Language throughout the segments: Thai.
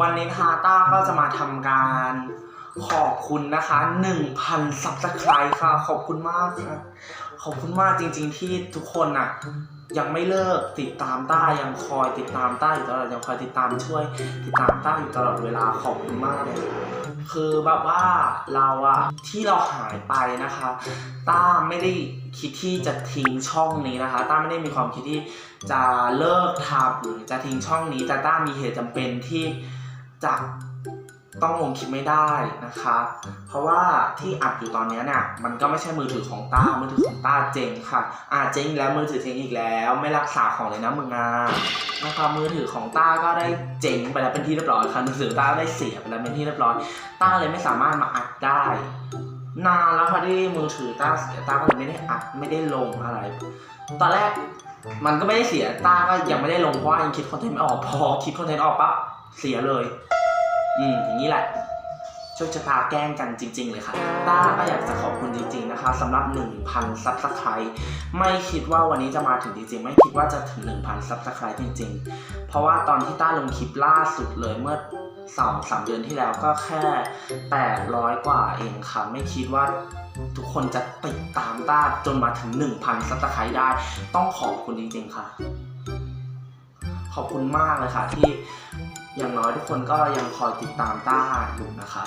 วันนี้นะคะต้าก็จะมาทำการขอบคุณนะคะ1,000ซับสไครต์ค่ะ ขอบคุณมากค่ะ ขอบคุณมากจริง ๆ ที่ทุกคนน่ะ ยังไม่เลิกติดตามต้ายังคอยติดตามต้าอยู่ตลอดยังคอยติดตามช่วย ติดตามต้าอยู่ตลอดเวลาขอบคุณมากเลยคือแบบว่าเราอะที่เราหายไปนะคะ ต้าไม่ได้คิดที่จะทิ้งช่องนี้นะคะ ต้าไม่ได้มีความคิดที่จะเลิกทำหรือจะทิ้งช่องนี้แต่ต้ามีเหตุจำเป็นที่ จะต้องลงคลิปไม่ได้นะคะ เพราะว่าที่อัดอยู่ตอนนี้เนี่ยมันก็ไม่ใช่มือถือของต้า มือถือของต้าเจ๊งค่ะอ่าเจ๊งแล้วมือถือเจ๊งอีกแล้ว ไม่รักษาของเลยนะมึงอะนะคะมือถือของต้าก็ได้เจ๊งไปแล้วเป็นที่เรียบร้อยค่ะมือถือต้าได้เสียไปแล้วเป็นที่เรียบร้อยต้าเลยไม่สามารถมาอัดได้นานแล้วค่ะที่มือถือต้าเสียต้าก็เลยไม่ได้อัดไม่ได้ลงอะไร ตอนแรกมันก็ไม่ได้เสียต้าก็ยังไม่ได้ลงเพราะยังคิดคอนเทนต์ไม่ออกพอคิดคอนเทนต์ออกปั๊บ เสียเลย อืมอย่างนี้แหละโชคชะตาแกล้งกันจริง ๆ เลยค่ะ ต้าก็อยากจะขอบคุณจริง ๆ นะคะสำหรับ 1,000 ซับสไครต์ไม่คิดว่าวันนี้จะมาถึงจริง ๆ ไม่คิดว่าจะถึง 1,000 ซับสไครต์จริง ๆ เพราะว่าตอนที่ต้าลงคลิปล่าสุดเลยเมื่อสองสามเดือนที่แล้วก็แค่ 800 กว่าเองค่ะ ไม่คิดว่าทุกคนจะติดตามต้าจนมาถึง 1,000 ซับสไครต์ได้ ต้องขอบคุณจริง ๆ ค่ะ ขอบคุณมากเลยค่ะที่ อย่างน้อยทุกคนก็ยังคอยติดตามต้าอยู่นะคะ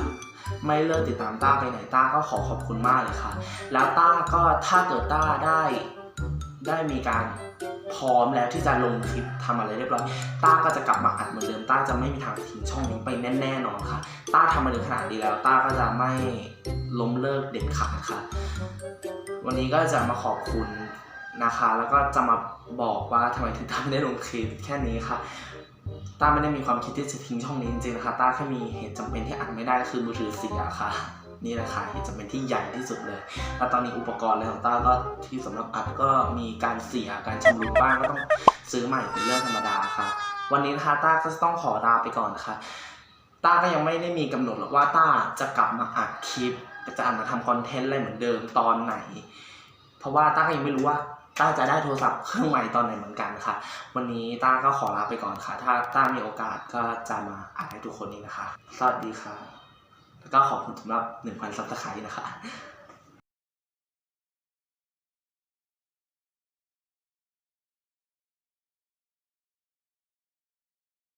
ไม่เลิกติดตามต้าไปไหนต้าก็ขอขอบคุณมากเลยค่ะ แล้วต้าก็ถ้าเกิดต้าได้ได้มีการพร้อมแล้วที่จะลงคลิปทำอะไรเรียบร้อยต้าก็จะกลับมาอัดเหมือนเดิมต้าจะไม่มีทางทิ้งช่องนี้ไปแน่ๆนอนค่ะต้าทำมาถึงขนาดนี้แล้วต้าก็จะไม่ล้มเลิกเด็ดขาดค่ะ วันนี้ก็จะมาขอบคุณนะคะ แล้วก็จะมาบอกว่าทำไมถึงต้าไม่ได้ลงคลิปแค่นี้ค่ะ ต้าไม่ได้มีความคิดที่จะทิ้งช่องนี้จริงๆนะคะต้าแค่มีเหตุจำเป็นที่อัดไม่ได้คือมือถือเสียค่ะ นี่แหละค่ะเหตุจำเป็นที่ใหญ่ที่สุดเลย แล้วตอนนี้อุปกรณ์อะไรของต้าก็ที่สำหรับอัดก็มีการเสียการชำรุดบ้างก็ต้องซื้อใหม่เป็นเรื่องธรรมดาค่ะ วันนี้นะคะต้าก็ต้องขอลาไปก่อนนะคะต้าก็ยังไม่ได้มีกำหนดหรอกว่าต้าจะกลับมาอัดคลิปจะอัดมาทำคอนเทนต์อะไรเหมือนเดิมตอนไหน เพราะว่าต้าก็ยังไม่รู้ว่า ต้าจะได้โทรศัพท์เครื่องใหม่ตอนไหนเหมือนกันค่ะ วันนี้ต้าก็ขอลาไปก่อนค่ะ ถ้าต้ามีโอกาสก็จะมาอ่านให้ทุกคนนี้นะคะ สวัสดีค่ะ แล้วก็ขอบคุณสำหรับ1,000ซับสไครต์นะคะ